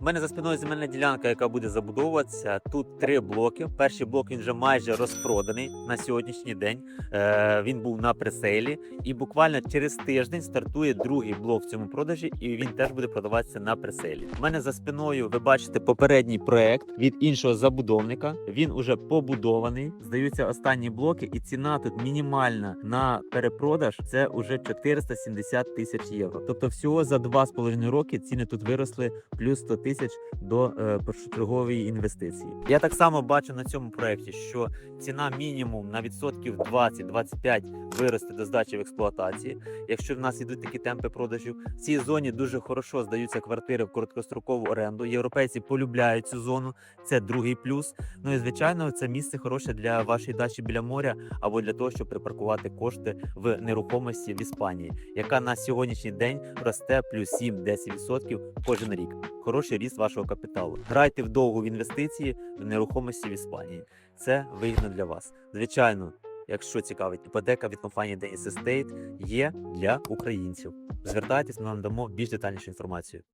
У мене за спиною земельна ділянка, яка буде забудовуватися. Тут три блоки. Перший блок він вже майже розпроданий на сьогоднішній день. Е, він був на преселі, і буквально через тиждень стартує другий блок в цьому продажі, і він теж буде продаватися на преселі. У мене за спиною ви бачите попередній проект від іншого забудовника. Він уже побудований. Здаються останні блоки, і ціна тут мінімальна на перепродаж. Це уже 470 тисяч євро. Тобто, всього за 2,5 роки ціни тут виросли плюс 100 тисяч до е, першочергової інвестиції. Я так само бачу на цьому проєкті, що ціна мінімум на відсотків 20-25 виросте до здачі в експлуатації. Якщо в нас йдуть такі темпи продажів, в цій зоні дуже хорошо здаються квартири в короткострокову оренду. Європейці полюбляють цю зону. Це другий плюс. Ну і звичайно, це місце хороше для вашої дачі біля моря або для того, щоб припаркувати кошти в нерухомості в Іспанії, яка на сьогоднішній день росте плюс 7-10% кожен рік. Хороший ріст вашого капіталу. Грайте вдовго в інвестиції в нерухомості в Іспанії. Це вигідно для вас. Звичайно, якщо цікавить іпотека від компанії Dennis Estate, є для українців. Звертайтесь, ми вам дамо більш детальнішу інформацію.